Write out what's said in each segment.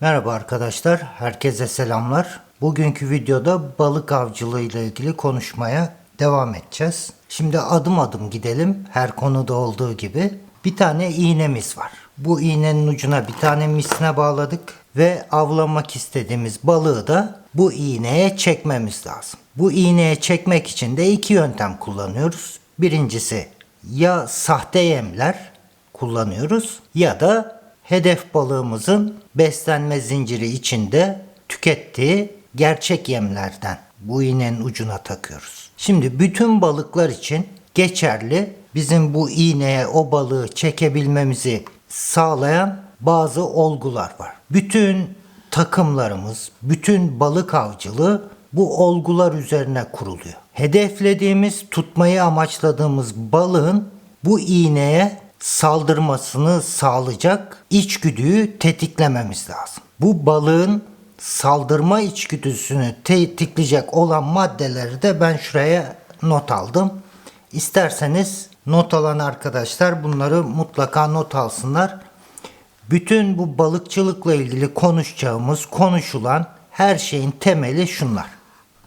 Merhaba arkadaşlar, herkese selamlar. Bugünkü videoda balık avcılığı ile ilgili konuşmaya devam edeceğiz. Şimdi adım adım gidelim her konuda olduğu gibi. Bir tane iğnemiz var. Bu iğnenin ucuna bir tane misine bağladık ve avlamak istediğimiz balığı da bu iğneye çekmemiz lazım. Bu iğneye çekmek için de iki yöntem kullanıyoruz. Birincisi ya sahte yemler kullanıyoruz ya da hedef balığımızın beslenme zinciri içinde tükettiği gerçek yemlerden bu iğnenin ucuna takıyoruz. Şimdi bütün balıklar için geçerli bizim bu iğneye o balığı çekebilmemizi sağlayan bazı olgular var. Bütün takımlarımız, bütün balık avcılığı bu olgular üzerine kuruluyor. Hedeflediğimiz, tutmayı amaçladığımız balığın bu iğneye saldırmasını sağlayacak içgüdüyü tetiklememiz lazım. Bu balığın saldırma içgüdüsünü tetikleyecek olan maddeleri de ben şuraya not aldım. İsterseniz not alan arkadaşlar bunları mutlaka not alsınlar. Bütün bu balıkçılıkla ilgili konuşacağımız, konuşulan her şeyin temeli şunlar.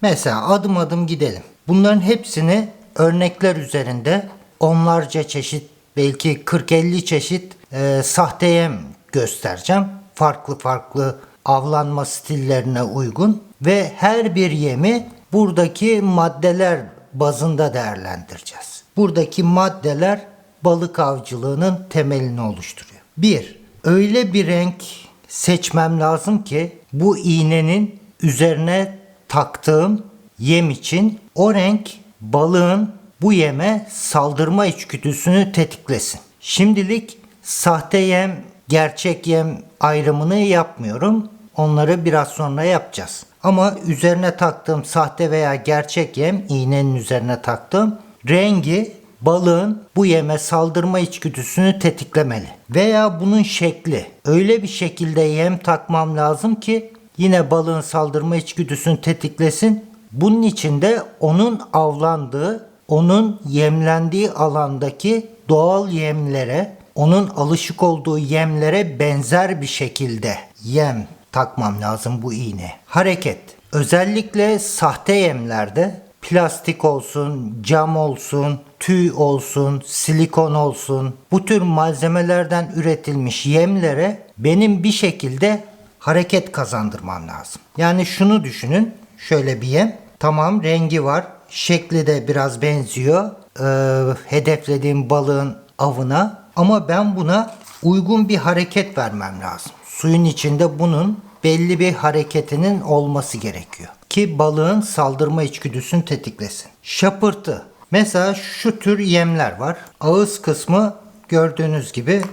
Mesela adım adım gidelim. Bunların hepsini örnekler üzerinde onlarca çeşit, belki 40-50 çeşit e, sahte yem göstereceğim. Farklı farklı avlanma stillerine uygun ve her bir yemi buradaki maddeler bazında değerlendireceğiz. Buradaki maddeler balık avcılığının temelini oluşturuyor. 1. Öyle bir renk seçmem lazım ki bu iğnenin üzerine taktığım yem için o renk balığın bu yeme saldırma içgüdüsünü tetiklesin. Şimdilik sahte yem, gerçek yem ayrımını yapmıyorum. Onları biraz sonra yapacağız. Ama üzerine taktığım sahte veya gerçek yem, iğnenin üzerine taktığım rengi balığın bu yeme saldırma içgüdüsünü tetiklemeli. Veya bunun şekli. Öyle bir şekilde yem takmam lazım ki yine balığın saldırma içgüdüsünü tetiklesin. Bunun için de onun avlandığı, onun yemlendiği alandaki doğal yemlere, onun alışık olduğu yemlere benzer bir şekilde yem takmam lazım bu iğne. Hareket. Özellikle sahte yemlerde plastik olsun, cam olsun, tüy olsun, silikon olsun bu tür malzemelerden üretilmiş yemlere benim bir şekilde hareket kazandırmam lazım. Yani şunu düşünün. Şöyle bir yem. Tamam rengi var. Şekli de biraz benziyor. Ee, hedeflediğim balığın avına. Ama ben buna uygun bir hareket vermem lazım. Suyun içinde bunun belli bir hareketinin olması gerekiyor. Ki balığın saldırma içgüdüsünü tetiklesin. Şapırtı. Mesela şu tür yemler var. Ağız kısmı gördüğünüz gibi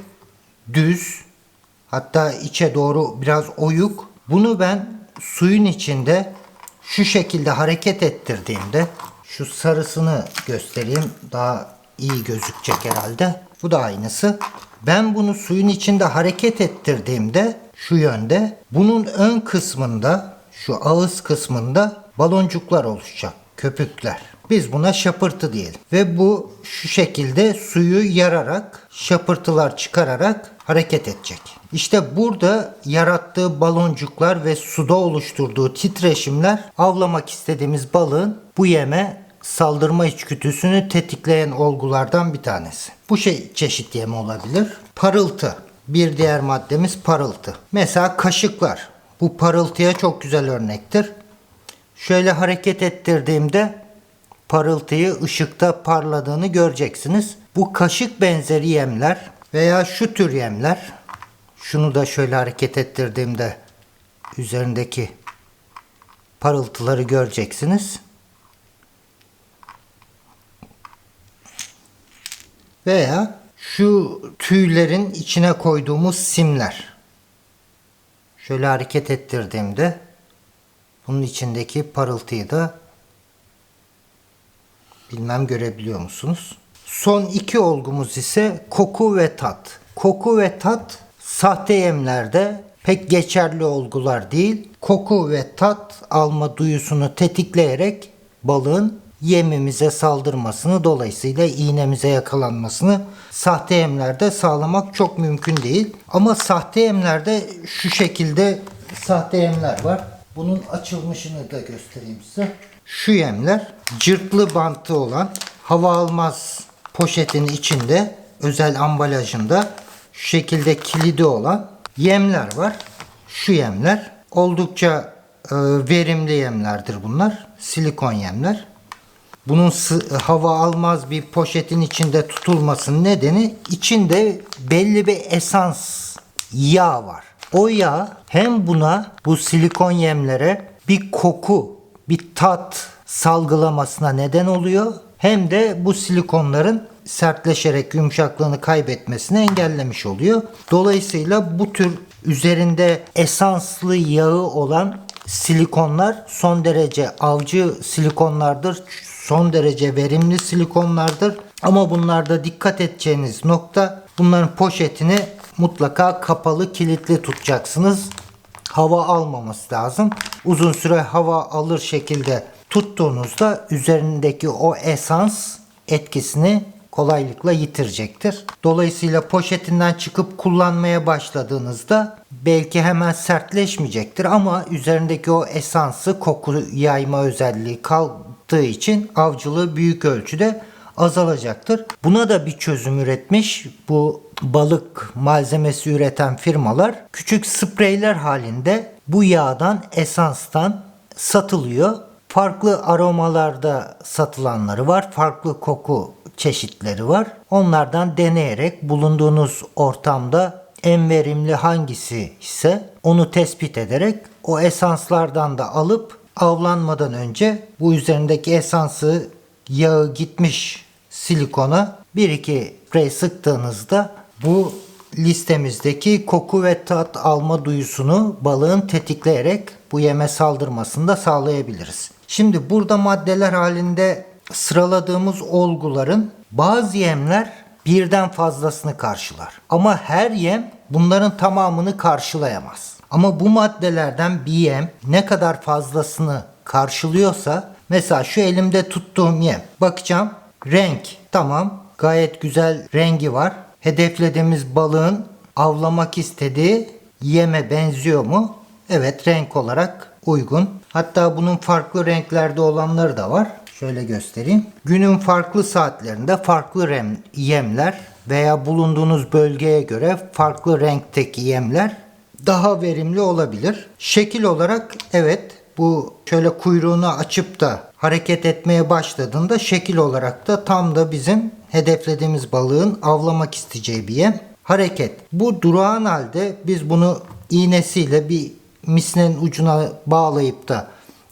düz. Hatta içe doğru biraz oyuk. Bunu ben suyun içinde şu şekilde hareket ettirdiğimde şu sarısını göstereyim. Daha iyi gözükecek herhalde. Bu da aynısı. Ben bunu suyun içinde hareket ettirdiğimde şu yönde bunun ön kısmında şu ağız kısmında baloncuklar oluşacak. Köpükler. Biz buna şapırtı diyelim. Ve bu şu şekilde suyu yararak, şapırtılar çıkararak hareket edecek. İşte burada yarattığı baloncuklar ve suda oluşturduğu titreşimler avlamak istediğimiz balığın bu yeme saldırma içgüdüsünü tetikleyen olgulardan bir tanesi. Bu şey çeşit yem olabilir. Parıltı. Bir diğer maddemiz parıltı. Mesela kaşıklar. Bu parıltıya çok güzel örnektir. Şöyle hareket ettirdiğimde parıltıyı ışıkta parladığını göreceksiniz. Bu kaşık benzeri yemler veya şu tür yemler şunu da şöyle hareket ettirdiğimde üzerindeki parıltıları göreceksiniz. Veya şu tüylerin içine koyduğumuz simler. Şöyle hareket ettirdiğimde bunun içindeki parıltıyı da bilmem görebiliyor musunuz? Son iki olgumuz ise koku ve tat. Koku ve tat sahte yemlerde pek geçerli olgular değil. Koku ve tat alma duyusunu tetikleyerek balığın yemimize saldırmasını dolayısıyla iğnemize yakalanmasını sahte yemlerde sağlamak çok mümkün değil. Ama sahte yemlerde şu şekilde sahte yemler var. Bunun açılmışını da göstereyim size. Şu yemler cırtlı bantı olan hava almaz poşetin içinde özel ambalajında şu şekilde kilidi olan yemler var. Şu yemler oldukça e, verimli yemlerdir bunlar. Silikon yemler. Bunun hava almaz bir poşetin içinde tutulmasının nedeni içinde belli bir esans yağ var. O yağ hem buna bu silikon yemlere bir koku, bir tat salgılamasına neden oluyor hem de bu silikonların sertleşerek yumuşaklığını kaybetmesini engellemiş oluyor. Dolayısıyla bu tür üzerinde esanslı yağı olan silikonlar son derece avcı silikonlardır. Son derece verimli silikonlardır. Ama bunlarda dikkat edeceğiniz nokta bunların poşetini mutlaka kapalı kilitli tutacaksınız. Hava almaması lazım. Uzun süre hava alır şekilde tuttuğunuzda üzerindeki o esans etkisini kolaylıkla yitirecektir. Dolayısıyla poşetinden çıkıp kullanmaya başladığınızda belki hemen sertleşmeyecektir ama üzerindeki o esansı koku yayma özelliği kaldığı için avcılığı büyük ölçüde azalacaktır. Buna da bir çözüm üretmiş bu balık malzemesi üreten firmalar küçük spreyler halinde bu yağdan esanstan satılıyor. Farklı aromalarda satılanları var. Farklı koku çeşitleri var. Onlardan deneyerek bulunduğunuz ortamda en verimli hangisi ise onu tespit ederek o esanslardan da alıp avlanmadan önce bu üzerindeki esansı yağı gitmiş silikona 1-2 sprey sıktığınızda bu listemizdeki koku ve tat alma duyusunu balığın tetikleyerek bu yeme saldırmasını da sağlayabiliriz. Şimdi burada maddeler halinde sıraladığımız olguların bazı yemler birden fazlasını karşılar. Ama her yem bunların tamamını karşılayamaz. Ama bu maddelerden yem ne kadar fazlasını karşılıyorsa mesela şu elimde tuttuğum yem bakacağım renk tamam gayet güzel rengi var. Hedeflediğimiz balığın avlamak istediği yeme benziyor mu? Evet renk olarak uygun. Hatta bunun farklı renklerde olanları da var. Şöyle göstereyim. Günün farklı saatlerinde farklı rem, yemler veya bulunduğunuz bölgeye göre farklı renkteki yemler daha verimli olabilir. Şekil olarak evet bu şöyle kuyruğunu açıp da hareket etmeye başladığında şekil olarak da tam da bizim hedeflediğimiz balığın avlamak isteyeceği bir yem. Hareket. Bu durağan halde biz bunu iğnesiyle bir misnenin ucuna bağlayıp da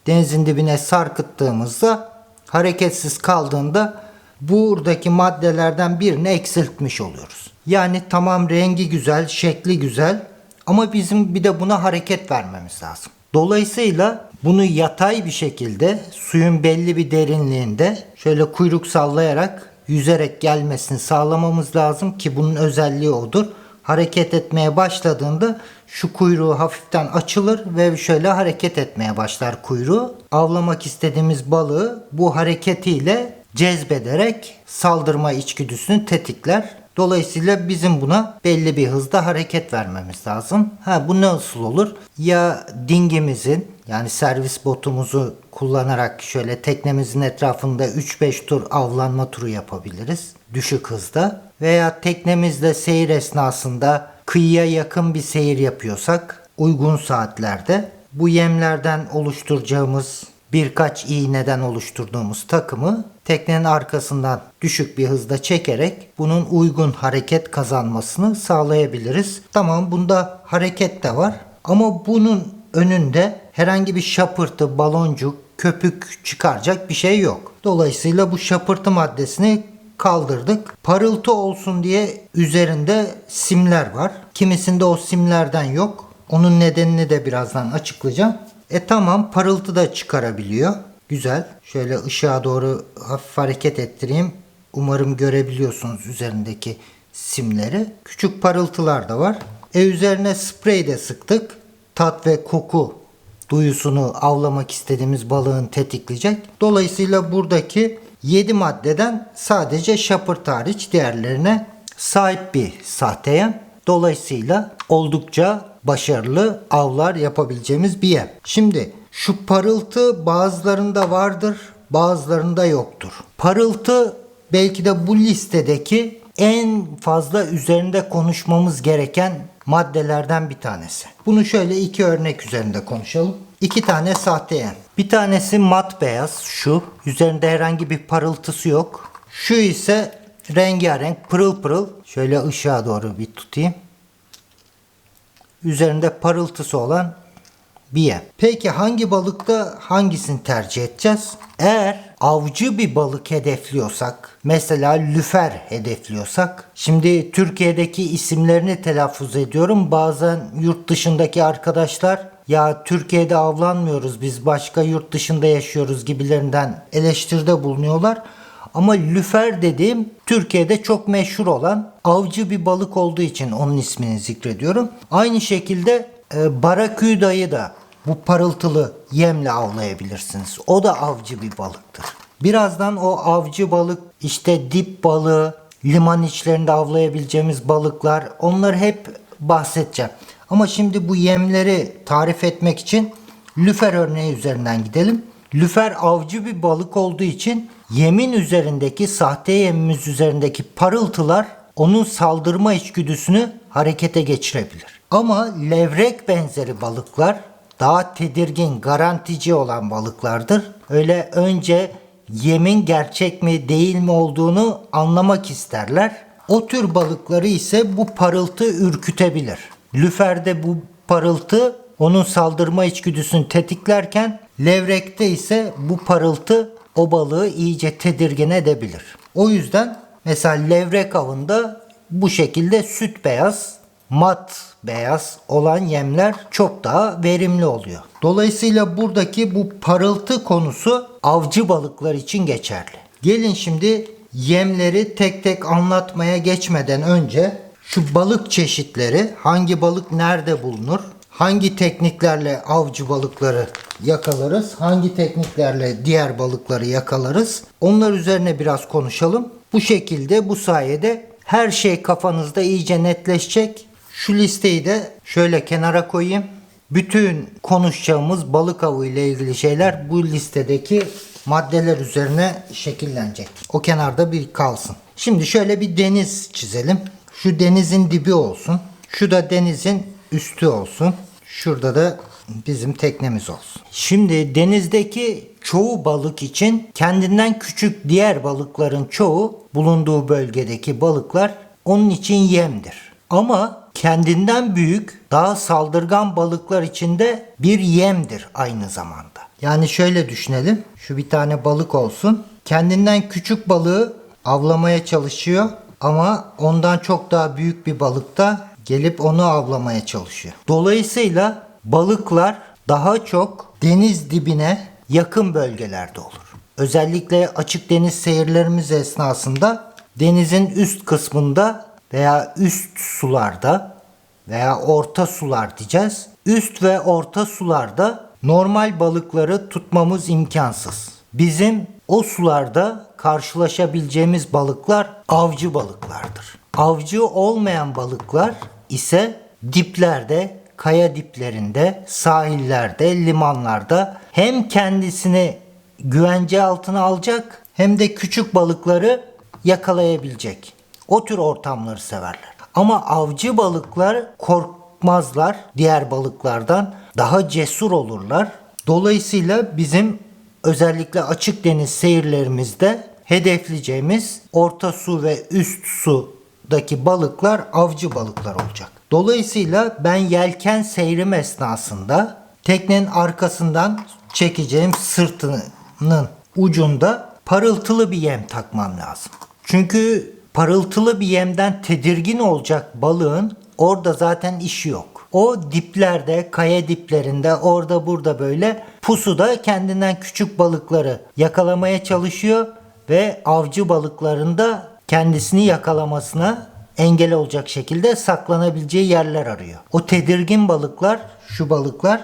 denizin dibine sarkıttığımızda hareketsiz kaldığında buradaki maddelerden birini eksiltmiş oluyoruz. Yani tamam rengi güzel, şekli güzel ama bizim bir de buna hareket vermemiz lazım. Dolayısıyla bunu yatay bir şekilde suyun belli bir derinliğinde şöyle kuyruk sallayarak yüzerek gelmesini sağlamamız lazım ki bunun özelliği odur. Hareket etmeye başladığında şu kuyruğu hafiften açılır ve şöyle hareket etmeye başlar kuyruğu. Avlamak istediğimiz balığı bu hareketiyle cezbederek saldırma içgüdüsünü tetikler. Dolayısıyla bizim buna belli bir hızda hareket vermemiz lazım. Ha bu nasıl olur? Ya dingimizin yani servis botumuzu kullanarak şöyle teknemizin etrafında 3-5 tur avlanma turu yapabiliriz. Düşük hızda. Veya teknemizle seyir esnasında kıyıya yakın bir seyir yapıyorsak uygun saatlerde bu yemlerden oluşturacağımız birkaç iğneden oluşturduğumuz takımı teknenin arkasından düşük bir hızda çekerek bunun uygun hareket kazanmasını sağlayabiliriz. Tamam bunda hareket de var ama bunun önünde herhangi bir şapırtı, baloncuk, köpük çıkaracak bir şey yok. Dolayısıyla bu şapırtı maddesini kaldırdık. Parıltı olsun diye üzerinde simler var. Kimisinde o simlerden yok. Onun nedenini de birazdan açıklayacağım. E tamam parıltı da çıkarabiliyor. Güzel. Şöyle ışığa doğru hafif hareket ettireyim. Umarım görebiliyorsunuz üzerindeki simleri. Küçük parıltılar da var. E üzerine sprey de sıktık. Tat ve koku duyusunu avlamak istediğimiz balığın tetikleyecek. Dolayısıyla buradaki 7 maddeden sadece şapırt hariç diğerlerine sahip bir sahte yem. Dolayısıyla oldukça başarılı avlar yapabileceğimiz bir yem. Şimdi şu parıltı bazılarında vardır, bazılarında yoktur. Parıltı belki de bu listedeki en fazla üzerinde konuşmamız gereken maddelerden bir tanesi. Bunu şöyle iki örnek üzerinde konuşalım. İki tane sahte yem. Bir tanesi mat beyaz şu. Üzerinde herhangi bir parıltısı yok. Şu ise rengarenk pırıl pırıl. Şöyle ışığa doğru bir tutayım. Üzerinde parıltısı olan bir yem. Peki hangi balıkta hangisini tercih edeceğiz? Eğer avcı bir balık hedefliyorsak, mesela lüfer hedefliyorsak, şimdi Türkiye'deki isimlerini telaffuz ediyorum. Bazen yurt dışındaki arkadaşlar ya Türkiye'de avlanmıyoruz biz başka yurt dışında yaşıyoruz gibilerinden eleştiride bulunuyorlar. Ama lüfer dediğim Türkiye'de çok meşhur olan avcı bir balık olduğu için onun ismini zikrediyorum. Aynı şekilde e, baraküdayı da bu parıltılı yemle avlayabilirsiniz. O da avcı bir balıktır. Birazdan o avcı balık işte dip balığı, liman içlerinde avlayabileceğimiz balıklar onları hep bahsedeceğim. Ama şimdi bu yemleri tarif etmek için lüfer örneği üzerinden gidelim. Lüfer avcı bir balık olduğu için yemin üzerindeki sahte yemimiz üzerindeki parıltılar onun saldırma içgüdüsünü harekete geçirebilir. Ama levrek benzeri balıklar daha tedirgin, garantici olan balıklardır. Öyle önce yemin gerçek mi değil mi olduğunu anlamak isterler. O tür balıkları ise bu parıltı ürkütebilir. Lüferde bu parıltı onun saldırma içgüdüsünü tetiklerken levrekte ise bu parıltı o balığı iyice tedirgin edebilir. O yüzden mesela levrek avında bu şekilde süt beyaz, mat beyaz olan yemler çok daha verimli oluyor. Dolayısıyla buradaki bu parıltı konusu avcı balıklar için geçerli. Gelin şimdi yemleri tek tek anlatmaya geçmeden önce şu balık çeşitleri hangi balık nerede bulunur? Hangi tekniklerle avcı balıkları yakalarız? Hangi tekniklerle diğer balıkları yakalarız? Onlar üzerine biraz konuşalım. Bu şekilde bu sayede her şey kafanızda iyice netleşecek. Şu listeyi de şöyle kenara koyayım. Bütün konuşacağımız balık avı ile ilgili şeyler bu listedeki maddeler üzerine şekillenecek. O kenarda bir kalsın. Şimdi şöyle bir deniz çizelim. Şu denizin dibi olsun. Şu da denizin üstü olsun. Şurada da bizim teknemiz olsun. Şimdi denizdeki çoğu balık için kendinden küçük diğer balıkların çoğu bulunduğu bölgedeki balıklar onun için yemdir. Ama kendinden büyük, daha saldırgan balıklar için de bir yemdir aynı zamanda. Yani şöyle düşünelim. Şu bir tane balık olsun. Kendinden küçük balığı avlamaya çalışıyor ama ondan çok daha büyük bir balık da gelip onu avlamaya çalışıyor. Dolayısıyla balıklar daha çok deniz dibine yakın bölgelerde olur. Özellikle açık deniz seyirlerimiz esnasında denizin üst kısmında veya üst sularda veya orta sular diyeceğiz. Üst ve orta sularda normal balıkları tutmamız imkansız. Bizim o sularda karşılaşabileceğimiz balıklar avcı balıklardır. Avcı olmayan balıklar ise diplerde, kaya diplerinde, sahillerde, limanlarda hem kendisini güvence altına alacak hem de küçük balıkları yakalayabilecek. O tür ortamları severler. Ama avcı balıklar korkmazlar diğer balıklardan. Daha cesur olurlar. Dolayısıyla bizim özellikle açık deniz seyirlerimizde hedefleyeceğimiz orta su ve üst sudaki balıklar avcı balıklar olacak. Dolayısıyla ben yelken seyrim esnasında teknenin arkasından çekeceğim sırtının ucunda parıltılı bir yem takmam lazım. Çünkü parıltılı bir yemden tedirgin olacak balığın orada zaten işi yok. O diplerde, kaya diplerinde, orada burada böyle pusuda kendinden küçük balıkları yakalamaya çalışıyor ve avcı balıklarında kendisini yakalamasına engel olacak şekilde saklanabileceği yerler arıyor. O tedirgin balıklar, şu balıklar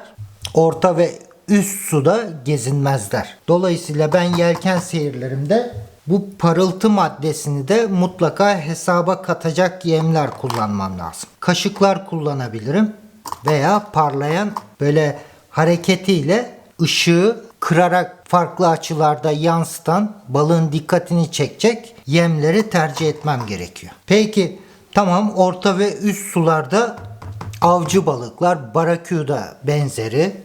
orta ve üst suda gezinmezler. Dolayısıyla ben yelken seyirlerimde bu parıltı maddesini de mutlaka hesaba katacak yemler kullanmam lazım. Kaşıklar kullanabilirim veya parlayan böyle hareketiyle ışığı kırarak farklı açılarda yansıtan balığın dikkatini çekecek yemleri tercih etmem gerekiyor. Peki tamam orta ve üst sularda avcı balıklar, baraküda benzeri,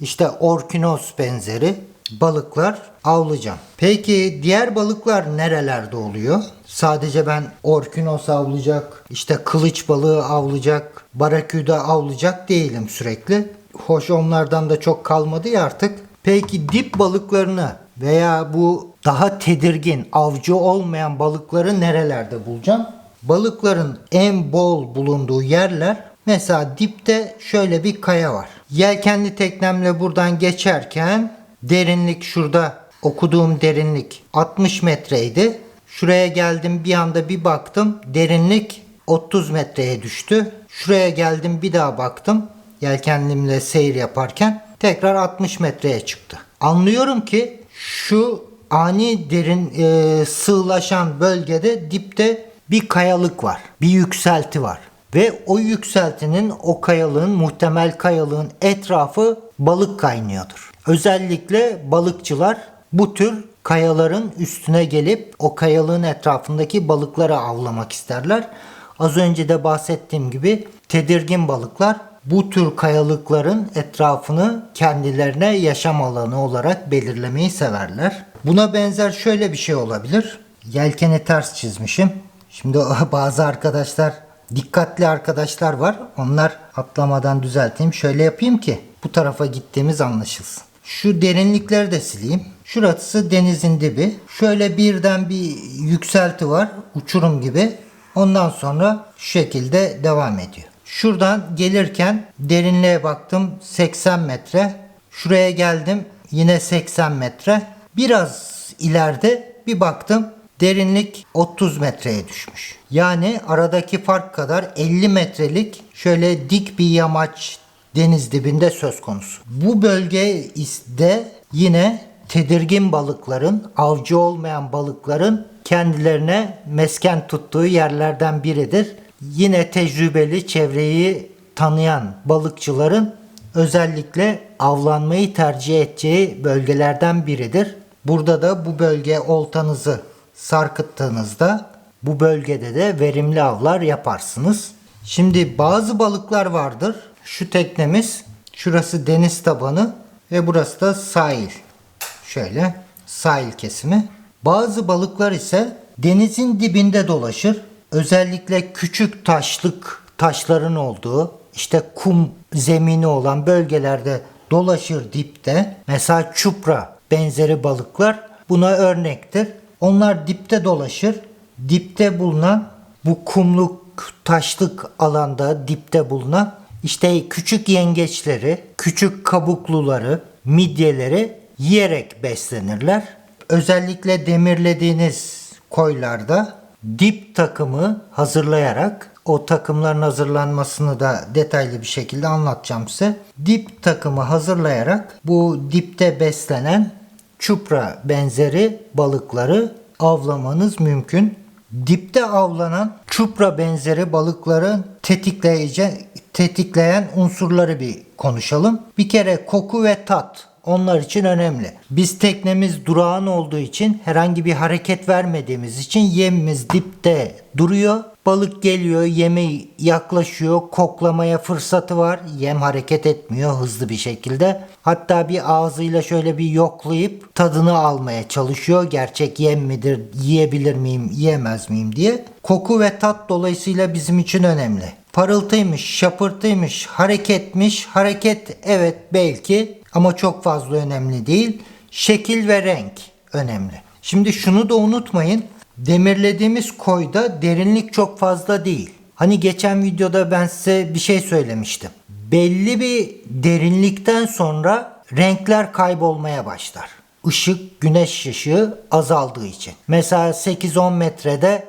işte orkinos benzeri balıklar avlayacağım. Peki diğer balıklar nerelerde oluyor? Sadece ben orkinos avlayacak, işte kılıç balığı avlayacak, baraküda avlayacak değilim sürekli. Hoş onlardan da çok kalmadı ya artık. Peki dip balıklarını veya bu daha tedirgin, avcı olmayan balıkları nerelerde bulacağım? Balıkların en bol bulunduğu yerler mesela dipte şöyle bir kaya var. Yelkenli teknemle buradan geçerken derinlik şurada okuduğum derinlik 60 metreydi. Şuraya geldim bir anda bir baktım derinlik 30 metreye düştü. Şuraya geldim bir daha baktım yelkenlimle seyir yaparken tekrar 60 metreye çıktı. Anlıyorum ki şu ani derin e, sığlaşan bölgede dipte bir kayalık var. Bir yükselti var. Ve o yükseltinin o kayalığın muhtemel kayalığın etrafı balık kaynıyordur. Özellikle balıkçılar bu tür kayaların üstüne gelip o kayalığın etrafındaki balıkları avlamak isterler. Az önce de bahsettiğim gibi tedirgin balıklar bu tür kayalıkların etrafını kendilerine yaşam alanı olarak belirlemeyi severler. Buna benzer şöyle bir şey olabilir. Yelkeni ters çizmişim. Şimdi bazı arkadaşlar dikkatli arkadaşlar var. Onlar atlamadan düzelteyim. Şöyle yapayım ki bu tarafa gittiğimiz anlaşılsın. Şu derinlikleri de sileyim. Şurası denizin dibi. Şöyle birden bir yükselti var. Uçurum gibi. Ondan sonra şu şekilde devam ediyor. Şuradan gelirken derinliğe baktım 80 metre. Şuraya geldim yine 80 metre. Biraz ileride bir baktım derinlik 30 metreye düşmüş. Yani aradaki fark kadar 50 metrelik şöyle dik bir yamaç deniz dibinde söz konusu. Bu bölgede yine tedirgin balıkların, avcı olmayan balıkların kendilerine mesken tuttuğu yerlerden biridir. Yine tecrübeli çevreyi tanıyan balıkçıların özellikle avlanmayı tercih edeceği bölgelerden biridir. Burada da bu bölge oltanızı sarkıttığınızda bu bölgede de verimli avlar yaparsınız. Şimdi bazı balıklar vardır. Şu teknemiz şurası deniz tabanı ve burası da sahil. Şöyle sahil kesimi. Bazı balıklar ise denizin dibinde dolaşır. Özellikle küçük taşlık taşların olduğu işte kum zemini olan bölgelerde dolaşır dipte. Mesela çupra benzeri balıklar buna örnektir. Onlar dipte dolaşır. Dipte bulunan bu kumluk taşlık alanda dipte bulunan işte küçük yengeçleri, küçük kabukluları, midyeleri yiyerek beslenirler. Özellikle demirlediğiniz koylarda dip takımı hazırlayarak o takımların hazırlanmasını da detaylı bir şekilde anlatacağım size. Dip takımı hazırlayarak bu dipte beslenen çupra benzeri balıkları avlamanız mümkün. Dipte avlanan çupra benzeri balıkları tetikleyici, tetikleyen unsurları bir konuşalım. Bir kere koku ve tat onlar için önemli. Biz teknemiz durağan olduğu için herhangi bir hareket vermediğimiz için yemimiz dipte duruyor. Balık geliyor, yeme yaklaşıyor, koklamaya fırsatı var. Yem hareket etmiyor hızlı bir şekilde. Hatta bir ağzıyla şöyle bir yoklayıp tadını almaya çalışıyor. Gerçek yem midir, yiyebilir miyim, yiyemez miyim diye. Koku ve tat dolayısıyla bizim için önemli. Parıltıymış, şapırtıymış, hareketmiş. Hareket evet belki ama çok fazla önemli değil. Şekil ve renk önemli. Şimdi şunu da unutmayın. Demirlediğimiz koyda derinlik çok fazla değil. Hani geçen videoda ben size bir şey söylemiştim. Belli bir derinlikten sonra renkler kaybolmaya başlar. Işık, güneş ışığı azaldığı için. Mesela 8-10 metrede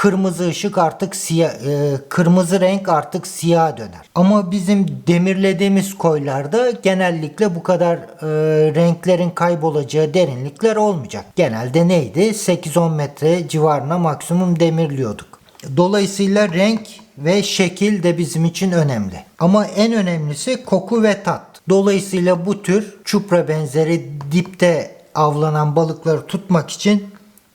kırmızı ışık artık siyah, e, kırmızı renk artık siyah döner. Ama bizim demirlediğimiz koylarda genellikle bu kadar e, renklerin kaybolacağı derinlikler olmayacak. Genelde neydi? 8-10 metre civarına maksimum demirliyorduk. Dolayısıyla renk ve şekil de bizim için önemli. Ama en önemlisi koku ve tat. Dolayısıyla bu tür çupra benzeri dipte avlanan balıkları tutmak için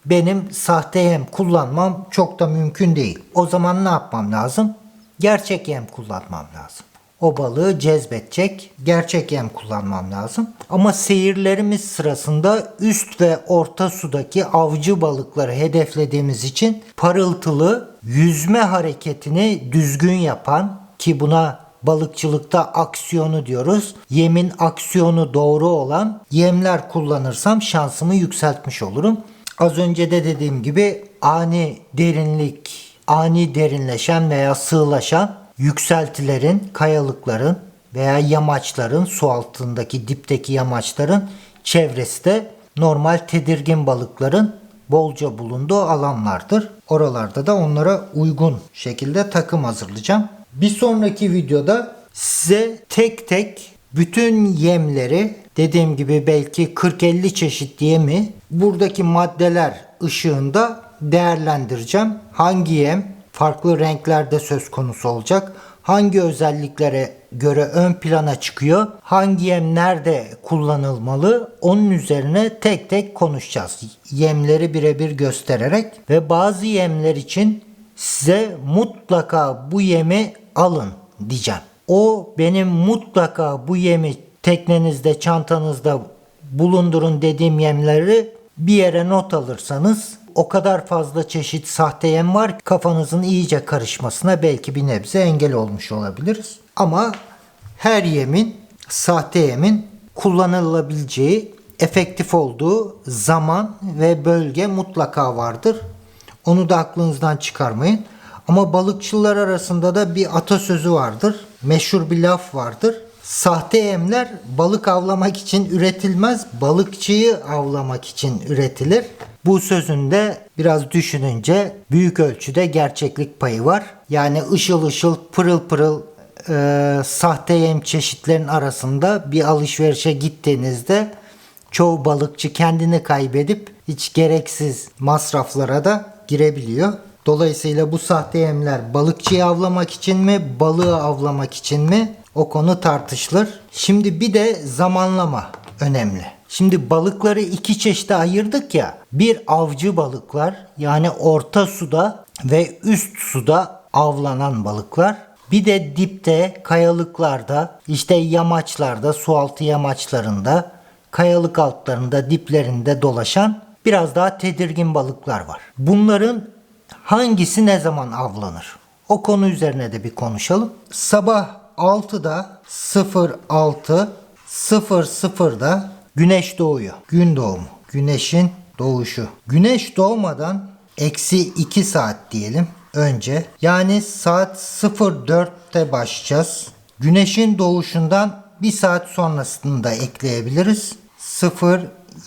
benim sahte yem kullanmam çok da mümkün değil. O zaman ne yapmam lazım? Gerçek yem kullanmam lazım. O balığı cezbedecek gerçek yem kullanmam lazım. Ama seyirlerimiz sırasında üst ve orta sudaki avcı balıkları hedeflediğimiz için parıltılı yüzme hareketini düzgün yapan ki buna balıkçılıkta aksiyonu diyoruz. Yemin aksiyonu doğru olan yemler kullanırsam şansımı yükseltmiş olurum. Az önce de dediğim gibi ani derinlik, ani derinleşen veya sığlaşan yükseltilerin, kayalıkların veya yamaçların, su altındaki dipteki yamaçların çevresi de normal tedirgin balıkların bolca bulunduğu alanlardır. Oralarda da onlara uygun şekilde takım hazırlayacağım. Bir sonraki videoda size tek tek bütün yemleri dediğim gibi belki 40-50 çeşit yemi buradaki maddeler ışığında değerlendireceğim. Hangi yem farklı renklerde söz konusu olacak? Hangi özelliklere göre ön plana çıkıyor? Hangi yem nerede kullanılmalı? Onun üzerine tek tek konuşacağız. Yemleri birebir göstererek ve bazı yemler için size mutlaka bu yemi alın diyeceğim. O benim mutlaka bu yemi teknenizde, çantanızda bulundurun dediğim yemleri bir yere not alırsanız o kadar fazla çeşit sahte yem var ki kafanızın iyice karışmasına belki bir nebze engel olmuş olabiliriz. Ama her yemin, sahte yemin kullanılabileceği, efektif olduğu zaman ve bölge mutlaka vardır. Onu da aklınızdan çıkarmayın. Ama balıkçılar arasında da bir atasözü vardır. Meşhur bir laf vardır. Sahte yemler balık avlamak için üretilmez, balıkçıyı avlamak için üretilir. Bu sözünde biraz düşününce büyük ölçüde gerçeklik payı var. Yani ışıl ışıl pırıl pırıl e, sahte yem çeşitlerin arasında bir alışverişe gittiğinizde çoğu balıkçı kendini kaybedip hiç gereksiz masraflara da girebiliyor. Dolayısıyla bu sahte yemler balıkçıyı avlamak için mi, balığı avlamak için mi o konu tartışılır. Şimdi bir de zamanlama önemli. Şimdi balıkları iki çeşide ayırdık ya. Bir avcı balıklar yani orta suda ve üst suda avlanan balıklar. Bir de dipte, kayalıklarda, işte yamaçlarda, sualtı yamaçlarında, kayalık altlarında, diplerinde dolaşan biraz daha tedirgin balıklar var. Bunların hangisi ne zaman avlanır? O konu üzerine de bir konuşalım. Sabah 6'da 06 00'da güneş doğuyor. Gün doğumu. Güneşin doğuşu. Güneş doğmadan eksi 2 saat diyelim önce. Yani saat 04'te başlayacağız. Güneşin doğuşundan 1 saat sonrasını da ekleyebiliriz.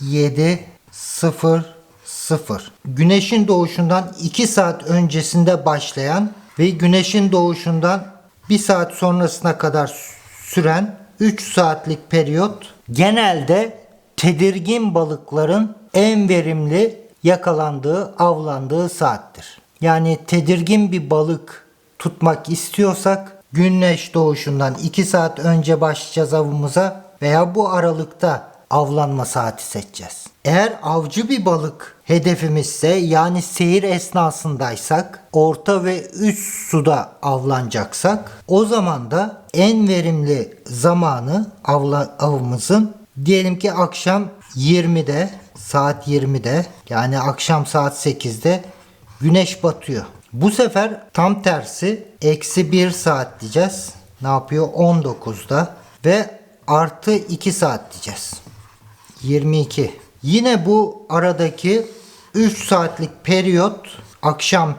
07 0 0. Güneşin doğuşundan 2 saat öncesinde başlayan ve güneşin doğuşundan 1 saat sonrasına kadar süren 3 saatlik periyot genelde tedirgin balıkların en verimli yakalandığı, avlandığı saattir. Yani tedirgin bir balık tutmak istiyorsak güneş doğuşundan 2 saat önce başlayacağız avımıza veya bu aralıkta avlanma saati seçeceğiz. Eğer avcı bir balık hedefimizse yani seyir esnasındaysak orta ve üst suda avlanacaksak o zaman da en verimli zamanı avla, avımızın diyelim ki akşam 20'de saat 20'de yani akşam saat 8'de güneş batıyor. Bu sefer tam tersi eksi 1 saat diyeceğiz. Ne yapıyor? 19'da ve artı 2 saat diyeceğiz. 22. Yine bu aradaki 3 saatlik periyot akşam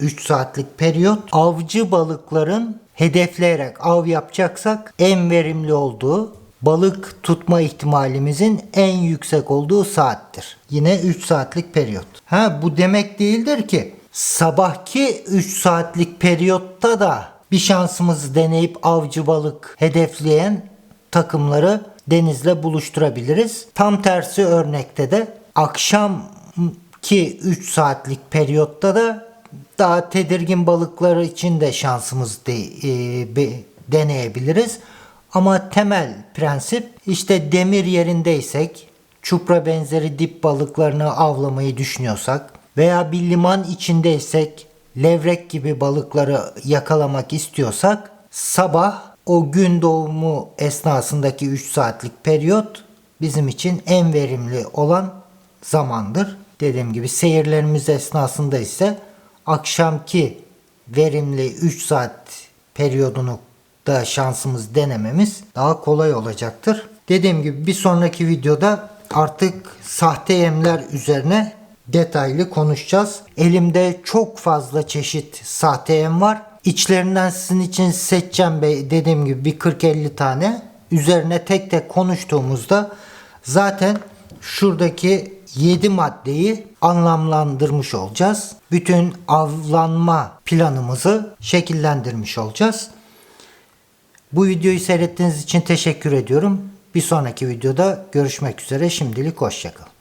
3 saatlik periyot avcı balıkların hedefleyerek av yapacaksak en verimli olduğu balık tutma ihtimalimizin en yüksek olduğu saattir. Yine 3 saatlik periyot. Ha bu demek değildir ki Sabahki 3 saatlik periyotta da bir şansımızı deneyip avcı balık hedefleyen takımları denizle buluşturabiliriz. Tam tersi örnekte de akşamki 3 saatlik periyotta da daha tedirgin balıklar için de şansımız de, e, be- deneyebiliriz. Ama temel prensip işte demir yerindeysek, çupra benzeri dip balıklarını avlamayı düşünüyorsak veya bir liman içindeysek, levrek gibi balıkları yakalamak istiyorsak sabah o gün doğumu esnasındaki 3 saatlik periyot bizim için en verimli olan zamandır. Dediğim gibi seyirlerimiz esnasında ise akşamki verimli 3 saat periyodunu da şansımız denememiz daha kolay olacaktır. Dediğim gibi bir sonraki videoda artık sahte yemler üzerine detaylı konuşacağız. Elimde çok fazla çeşit sahte yem var. İçlerinden sizin için seçeceğim be- dediğim gibi bir 40-50 tane. Üzerine tek tek konuştuğumuzda zaten şuradaki 7 maddeyi anlamlandırmış olacağız. Bütün avlanma planımızı şekillendirmiş olacağız. Bu videoyu seyrettiğiniz için teşekkür ediyorum. Bir sonraki videoda görüşmek üzere. Şimdilik hoşçakalın.